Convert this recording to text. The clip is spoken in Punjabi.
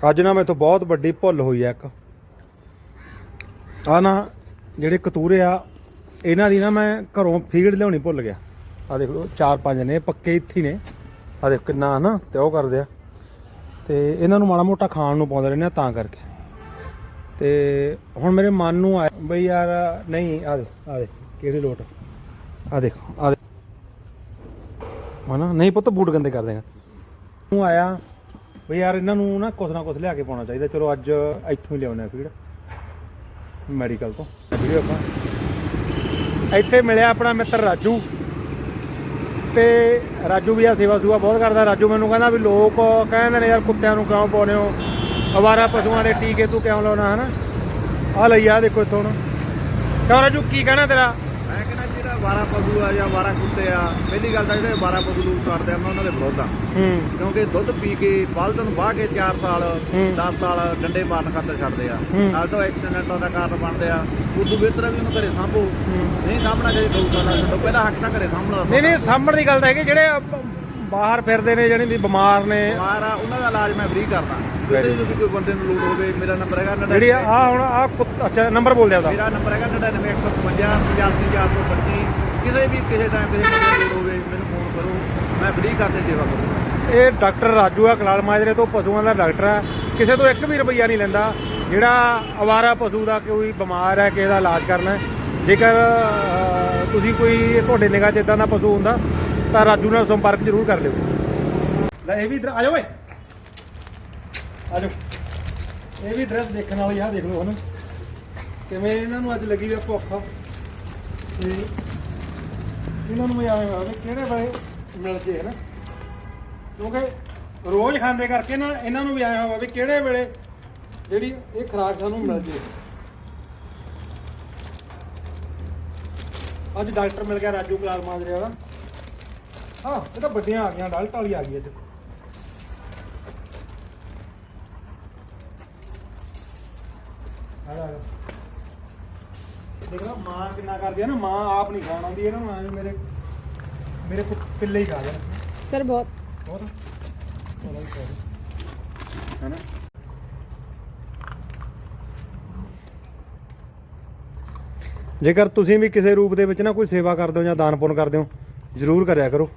ਅੱਜ ਨਾ ਮੈਥੋਂ ਬਹੁਤ ਵੱਡੀ ਭੁੱਲ ਹੋਈ ਆ ਇੱਕ। ਆ ਨਾ ਜਿਹੜੇ ਕਤੂਰੇ ਆ, ਇਹਨਾਂ ਦੀ ਨਾ ਮੈਂ ਘਰੋਂ ਫੀਡ ਲਿਆਉਣੀ ਭੁੱਲ ਗਿਆ। ਆ ਦੇਖ ਲਓ ਚਾਰ ਪੰਜ ਨੇ, ਪੱਕੇ ਇੱਥੇ ਨੇ। ਆ ਦੇਖ ਕਿੰਨਾ ਨਾ ਤੇ ਉਹ ਕਰਦੇ ਆ। ਤੇ ਇਹਨਾਂ ਨੂੰ ਮਾੜਾ ਮੋਟਾ ਖਾਣ ਨੂੰ ਪਾਉਂਦੇ ਰਹਿੰਦੇ ਆ ਤਾਂ ਕਰਕੇ। ਤੇ ਹੁਣ ਮੇਰੇ ਮਨ ਨੂੰ ਆਇਆ ਬਈ ਯਾਰ, ਨਹੀਂ ਆ ਦੇ ਆ ਦੇ ਕਿਹੜੀ ਲੋਟ। ਆ ਦੇਖੋ ਆ ਦੇ ਨਹੀਂ ਪੁੱਤ, ਬੂਟ ਗੰਦੇ ਕਰ ਦੇਗਾ ਨੂੰ ਆਇਆ ਬਈ ਯਾਰ ਇਹਨਾਂ ਨੂੰ ਨਾ ਕੁਛ ਨਾ ਕੁਛ ਲਿਆ ਕੇ ਪਾਉਣਾ ਚਾਹੀਦਾ। ਚਲੋ ਅੱਜ ਇੱਥੋਂ ਹੀ ਲਿਆਉਣੇ ਫੀਡ ਮੈਡੀਕਲ ਤੋਂ। ਵੀਡੀਓ ਆਪਾਂ। ਇੱਥੇ ਮਿਲਿਆ ਆਪਣਾ ਮਿੱਤਰ ਰਾਜੂ। ਤੇ ਰਾਜੂ ਵੀ ਆ, ਸੇਵਾ ਸੁਵਾ ਬਹੁਤ ਕਰਦਾ। ਰਾਜੂ ਮੈਨੂੰ ਕਹਿੰਦਾ ਵੀ ਲੋਕ ਕਹਿੰਦੇ ਨੇ ਯਾਰ ਕੁੱਤਿਆਂ ਨੂੰ ਕਿਉਂ ਪਾਉਨੇ ਹੋ? ਅਵਾਰਾ ਪਸ਼ੂਆਂ ਦੇ ਟੀਕੇ ਤੂੰ ਕਿਉਂ ਲਾਉਣਾ, ਹਨਾ? ਆ ਲਈ ਆ ਦੇਖੋ ਇੱਥੋਂ ਹੁਣ। ਕਿਉਂ ਰਾਜੂ, ਕੀ ਕਹਿਣਾ ਤੇਰਾ? ਮੈਂ ਕਹਿੰਦਾ 12 ਪਸ਼ੂ ਆ ਜਾਂ 12 ਕੁੱਤੇ ਆ ਪਹਿਲੀ ਗੱਲ ਤਾਂ ਜਿਹੜੇ 12 ਪਸ਼ੂ ਨੂੰ ਛੱਡਦੇ ਆ ਮੈਂ ਉਹਨਾਂ ਦੇ ਵਿਰੋਧ ਆ। ਹੂੰ। ਕਿਉਂਕਿ ਦੁੱਧ ਪੀ ਕੇ ਬਲਦ ਨੂੰ ਵਾਹ ਕੇ 4 ਸਾਲ ਹੂੰ। 10 ਸਾਲ ਡੰਡੇ ਮਾਰਨ ਖਾਤਰ ਛੱਡਦੇ ਆ। ਹੂੰ। ਨਾਲ ਤਾਂ ਐਕਸੀਡੈਂਟਾਂ ਦਾ ਕਾਰਨ ਬਣਦੇ ਆ। ਉਦੋਂ ਬਿਹਤਰ ਵੀ ਉਹਨੂੰ ਘਰੇ ਸਾਂਭੋ। ਨਹੀਂ ਸਾਂਭਣਾ ਚਾਹੀਦਾ ਗਊਸ਼ਾਲਾ ਛੱਡੋ ਪਹਿਲਾਂ ਹੱਕ ਤਾਂ ਘਰੇ ਸਾਂਭਣਾ ਨਹੀਂ ਨਹੀਂ ਸਾਂਭਣ ਦੀ ਗੱਲ ਤਾਂ ਹੈਗੀ ਜਿਹੜੇ ਬਾਹਰ ਫਿਰਦੇ ਨੇ ਜਿਹੜੇ ਵੀ ਬਿਮਾਰ ਨੇ। ਬਿਮਾਰ ਆ ਉਹਨਾਂ ਦਾ ਇਲਾਜ ਮੈਂ ਫ੍ਰੀ ਕਰਦਾ। ਕਿਸੇ ਨੂੰ ਵੀ ਕੋਈ ਬੰਦੇ ਨੂੰ ਲੋੜ ਹੋਵੇ ਮੇਰਾ ਨੰਬਰ ਹੈਗਾ ਜਿਹੜੀ ਆ ਆਹ ਹੁਣ ਆ ਅੱਛਾ ਨੰਬਰ ਬੋਲ ਦਿਆ ਉਹਦਾ। ਮੇਰਾ ਨੰਬਰ ਹੈਗਾ 99155 85425 ਕਿਸੇ ਵੀ ਕਿਸੇ ਟਾਈਮ ਕਿਸੇ ਬੰਦੇ ਨੂੰ ਲੋੜ ਹੋਵੇ ਮੈਨੂੰ ਫੋਨ ਕਰੋ। ਮੈਂ ਫ੍ਰੀ ਕਰਕੇ ਸੇਵਾ ਕਰੂੰਗਾ। ਇਹ ਡਾਕਟਰ ਰਾਜੂ ਆ ਕਲਾਲ ਮਾਜਰੇ ਤੋਂ ਪਸ਼ੂਆਂ ਦਾ ਡਾਕਟਰ ਆ। ਕਿਸੇ ਤੋਂ ਇੱਕ ਵੀ ਰੁਪਈਆ ਨਹੀਂ ਲੈਂਦਾ। ਜਿਹੜਾ ਅਵਾਰਾ ਪਸ਼ੂ ਦਾ ਕੋਈ ਬਿਮਾਰ ਹੈ ਕਿਸੇ ਦਾ ਇਲਾਜ ਕਰਨਾ। ਜੇਕਰ ਤੁਸੀਂ ਕੋਈ ਤੁਹਾਡੇ ਨਿਗਾਹ 'ਚ ਇਦਾਂ ਦਾ ਪਸ਼ੂ ਹੁੰਦਾ ਤਾਂ ਰਾਜੂ ਨਾਲ ਸੰਪਰਕ ਜ਼ਰੂਰ ਕਰ ਲਿਓ। ਲੈ, ਇਹ ਵੀ ਇਧਰ ਆ ਜਾਓ ਓਏ। ਆ ਜਾਓ। ਇਹ ਵੀ ਦ੍ਰਿਸ਼ ਦੇਖਣ ਵਾਲੀ ਆ, ਦੇਖ ਲਓ ਹਨਾ ਕਿਵੇਂ ਇਹਨਾਂ ਨੂੰ ਅੱਜ ਲੱਗੀ ਹੋਈ ਆ ਭੁੱਖ। ਤੇ ਇਹਨਾਂ ਨੂੰ ਵੀ ਆਵੇਂ ਹੋਵੇ ਕਿਹੜੇ ਵੇਲੇ ਮਿਲ ਜੇ ਹਨਾ? ਕਿਉਂਕਿ ਰੋਜ਼ ਖਾਂਦੇ ਕਰਕੇ ਨਾ ਇਹਨਾਂ ਨੂੰ ਵੀ ਆਇਆ ਹੋਵੇ ਵੀ ਕਿਹੜੇ ਵੇਲੇ ਜਿਹੜੀ ਇਹ ਖੁਰਾਕ ਸਾਨੂੰ ਮਿਲ ਜੇ। ਅੱਜ ਡਾਕਟਰ ਮਿਲ ਗਿਆ ਰਾਜੂ ਕਲਾਲ ਮਾਜਰੇ ਵਾਲਾ। ਹਾਂ ਇਹ ਤਾਂ ਵੱਡੀਆਂ ਆ ਗਈਆਂ ਅਡਲਟ ਵਾਲੀ ਆ ਗਈ ਅੱਜ। ਆ ਜਾ, ਆ ਜਾ। ਦੇਖ ਲਾ ਮਾਂ ਕਿੰਨਾ ਕਰਦੀ ਆ ਨਾ ਮਾਂ ਆਪ ਨਹੀਂ ਖਾਣ ਆਉਂਦੀ ਇਹਨਾਂ ਨੂੰ ਐਵੇਂ ਮੇਰੇ ਮੇਰੇ ਪੁੱਤ ਪਿੱਲੇ ਹੀ ਖਾ ਜਾਣ ਸਰ ਬਹੁਤ। ਹੋਰ? ਚਲੋ। ਹੈਨਾ? ਜੇਕਰ ਤੁਸੀਂ ਵੀ ਕਿਸੇ ਰੂਪ ਦੇ ਵਿੱਚ ਨਾ ਕੋਈ ਸੇਵਾ ਕਰਦੇ ਹੋ ਜਾਂ ਦਾਨ ਪੁੰਨ ਕਰਦੇ ਹੋ ਜ਼ਰੂਰ ਕਰਿਆ ਕਰੋ।